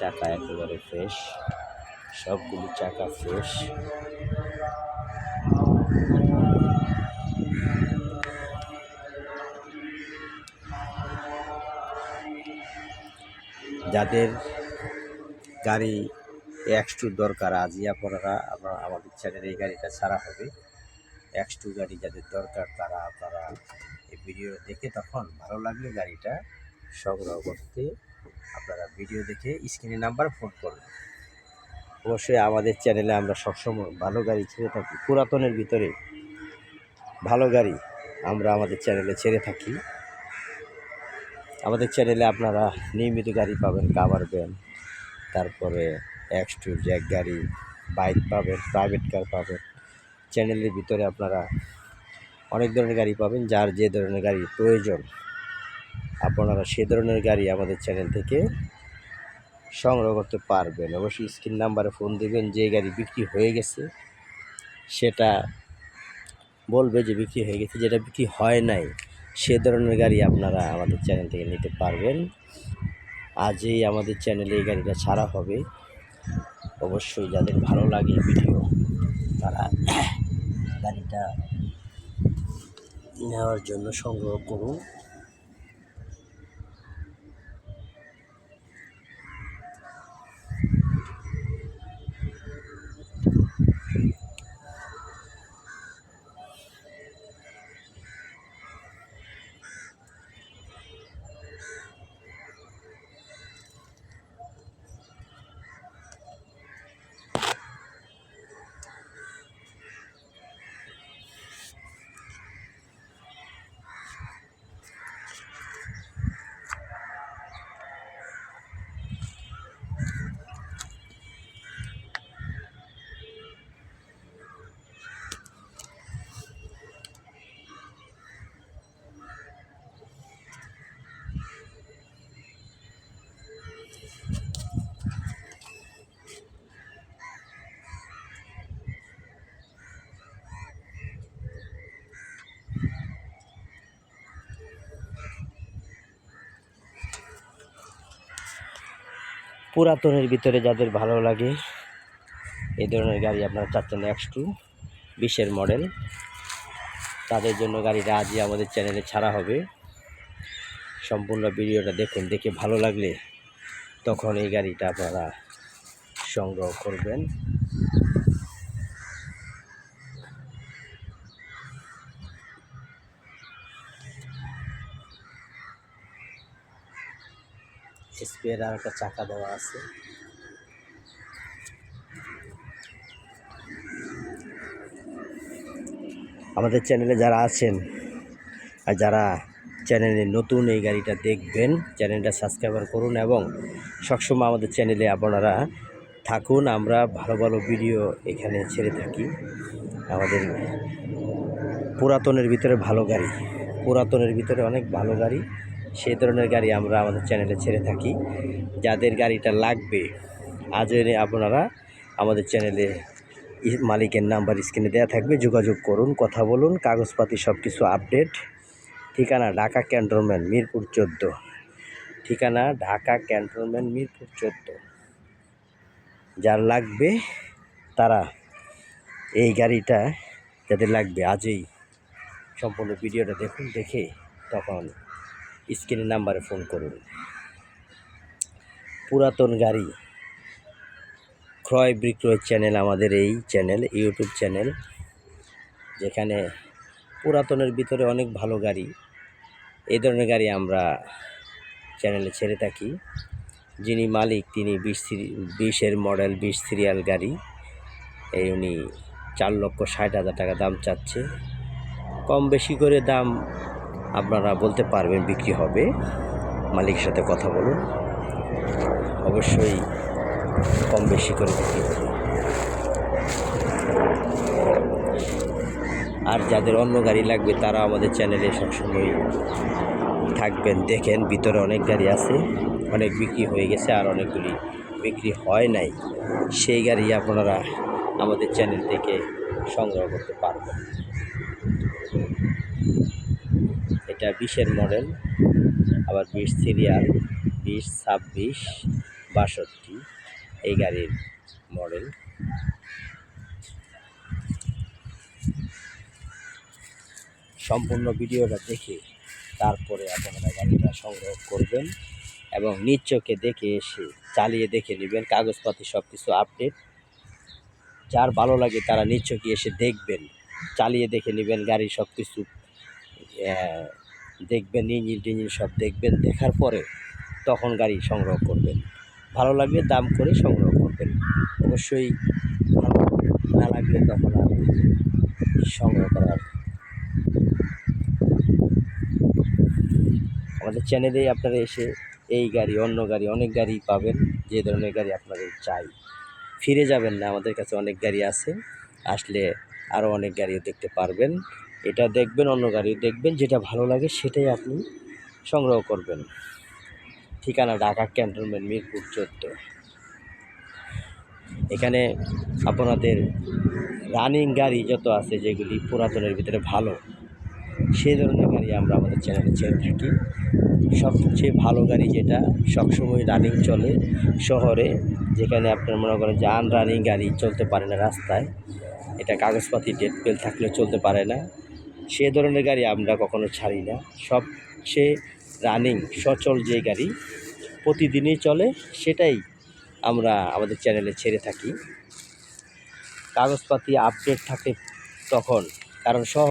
চাকা একেবারে ফ্রেশ সবগুলি চাকা ফ্রেশ যাদের গাড়ি এক্স টু দরকার আজই আপনারা আপনারা আমাদের চ্যানেলে এই গাড়িটা ছাড়া হবে। এক্স টু গাড়ি যাদের দরকার, তারা আপনারা এই ভিডিও দেখে তখন ভালো লাগলে গাড়িটা সংগ্রহ করতে আপনারা ভিডিও দেখে স্ক্রিনে নাম্বার ফোন করবেন অবশ্যই আমাদের চ্যানেলে আমরা সবসময় ভালো গাড়ি ছেড়ে থাকি, পুরাতনের ভিতরে ভালো গাড়ি আমরা আমাদের চ্যানেলে ছেড়ে থাকি। আমাদের চ্যানেলে আপনারা নিয়মিত গাড়ি পাবেন কাভার ভ্যান তারপরে এক্স টু জ্যাক গাড়ি বাইক পাবেন প্রাইভেট কার পাবেন। চ্যানেলের ভিতরে আপনারা অনেক ধরনের গাড়ি পাবেন, যার যে ধরনের গাড়ি প্রয়োজন আপনারা সে ধরনের গাড়ি আমাদের চ্যানেল থেকে সংগ্রহ করতে পারবেন। অবশ্যই স্ক্রিন নাম্বারে ফোন দেবেন, যে গাড়ি বিক্রি হয়ে গেছে, সেটা বলবে যে বিক্রি হয়ে গেছে, যেটা বিক্রি হয় নাই, সে ধরনের গাড়ি আপনারা আমাদের চ্যানেল থেকে নিতে পারবেন। আজই আমাদের চ্যানেলে এই গাড়িটা ছাড়া হবে। অবশ্যই যাদের ভালো লাগে ভিডিও, তারা গাড়িটা নেওয়ার জন্য সংগ্রহ করুন। পুরাতনের ভিতরে যাদের ভালো লাগে, এই ধরনের গাড়ি আপনারা চাচ্ছেন এক্স টু বিশের মডেল তাদের জন্য গাড়িটা আজই আমাদের চ্যানেলে ছাড়া হবে। সম্পূর্ণ ভিডিওটা দেখুন, দেখে ভালো লাগলে তখন এই গাড়িটা আপনারা সংগ্রহ করবেন। স্পেয়ার আর একটা চাকা দেওয়া আছে। আমাদের চ্যানেলে যারা আছেন আর যারা চ্যানেলে নতুন এই গাড়িটা দেখবেন চ্যানেলটা সাবস্ক্রাইবার করুন এবং সবসময় আমাদের চ্যানেলে আপনারা থাকুন। আমরা ভালো ভালো ভিডিও এখানে ছেড়ে থাকি। আমাদের পুরাতনের ভিতরে ভালো গাড়ি, পুরাতনের ভিতরে অনেক ভালো গাড়ি। সেই ধরনের গাড়ি আমরা আমাদের চ্যানেলে ছেড়ে থাকি। যাদের গাড়িটা লাগবে এনে আপনারা আমাদের চ্যানেলে মালিকের নাম্বার স্ক্রিনে দেওয়া থাকবে। যোগাযোগ করুন, কথা বলুন, কাগজপাতি সব কিছু আপডেট। ঠিকানা ঢাকা ক্যান্টনমেন্ট, মিরপুর চোদ্দ। ঠিকানা ঢাকা ক্যান্টনমেন্ট, মিরপুর চোদ্দ। যার লাগবে তারা এই গাড়িটা যাদের লাগবে, আজই সম্পূর্ণ ভিডিওটা দেখুন, দেখে তখন স্ক্রিনের নাম্বারে ফোন করুন। পুরাতন গাড়ি। ক্রয় বিক্রয় চ্যানেল আমাদের এই চ্যানেল, ইউটিউব চ্যানেল, যেখানে পুরাতনের ভিতরে অনেক ভালো গাড়ি। এই ধরনের গাড়ি আমরা চ্যানেলে ছেড়ে থাকি। যিনি মালিক, তিনি বিশ বিশের মডেল বিশ সিরিয়াল গাড়ি। এই উনি চার লক্ষ ষাট হাজার টাকা দাম চাচ্ছে। কম বেশি করে দাম আপনারা বলতে পারবেন বিক্রি হবে। মালিকের সাথে কথা বলুন। অবশ্যই কম বেশি করে বিক্রি হবে। আর যাদের অন্য গাড়ি লাগবে, তারা আমাদের চ্যানেলে সবসময় থাকবেন, দেখেন ভিতরে অনেক গাড়ি আছে, অনেক বিক্রি হয়ে গেছে আর অনেকগুলি বিক্রি হয় নাই। সেই গাড়ি আপনারা আমাদের চ্যানেল থেকে সংগ্রহ করতে পারবেন। এটা বিশের মডেল, আবার বিশ সিরিয়াল, বিশ ছাব্বিশ, বাষট্টি, এই গাড়ির মডেল। সম্পূর্ণ ভিডিওটা দেখে তারপরে আপনারা গাড়িটা সংগ্রহ করবেন এবং নিজ চোখে দেখে এসে চালিয়ে দেখে নেবেন, কাগজপাতি সব কিছু আপডেট যার ভালো লাগে তারা নিজ চোখে এসে দেখবেন, চালিয়ে দেখে নেবেন গাড়ির সব কিছু দেখবেন, ইঞ্জিন টিঞ্জিন সব দেখবেন, দেখার পরে তখন গাড়ি সংগ্রহ করবেন। ভালো লাগলে দাম করে সংগ্রহ করবেন। অবশ্যই ভালো না লাগলে তখন আর সংগ্রহ করার আমাদের চ্যানেলেই আপনারা এসে এই গাড়ি, অন্য গাড়ি, অনেক গাড়ি পাবেন। যে ধরনের গাড়ি আপনাদের চাই। ফিরে যাবেন না, আমাদের কাছে অনেক গাড়ি আছে। আসলে আরও অনেক গাড়িও দেখতে পারবেন। এটা দেখবেন অন্য গাড়ি, দেখবেন যেটা ভালো লাগে সেটাই আপনি সংগ্রহ করবেন। ঠিকানা ঢাকা ক্যান্টনমেন্ট, মিরপুর চোদ্দ। এখানে আপনাদের রানিং গাড়ি যত আছে, যেগুলি পুরাতনের ভিতরে ভালো, সেই ধরনের গাড়ি আমরা আমাদের চ্যানেলে ছেড়ে থাকি। সবচেয়ে ভালো গাড়ি যেটা, সবসময় রানিং চলে শহরে, যেখানে আপনার মনে করেন যে আনরানিং গাড়ি চলতে পারে না রাস্তায়। এটা কাগজপাতি, ডেট পেল থাকলে চলতে পারে না। সে ধরনের গাড়ি আমরা কখনো ছাড়ি না। সবচেয়ে রানিং সচল যে গাড়ি প্রতিদিনই চলে, সেটাই আমরা আমাদের চ্যানেলে ছেড়ে থাকি। কাগজপাতি আপডেট থাকে তখন, কারণ শহর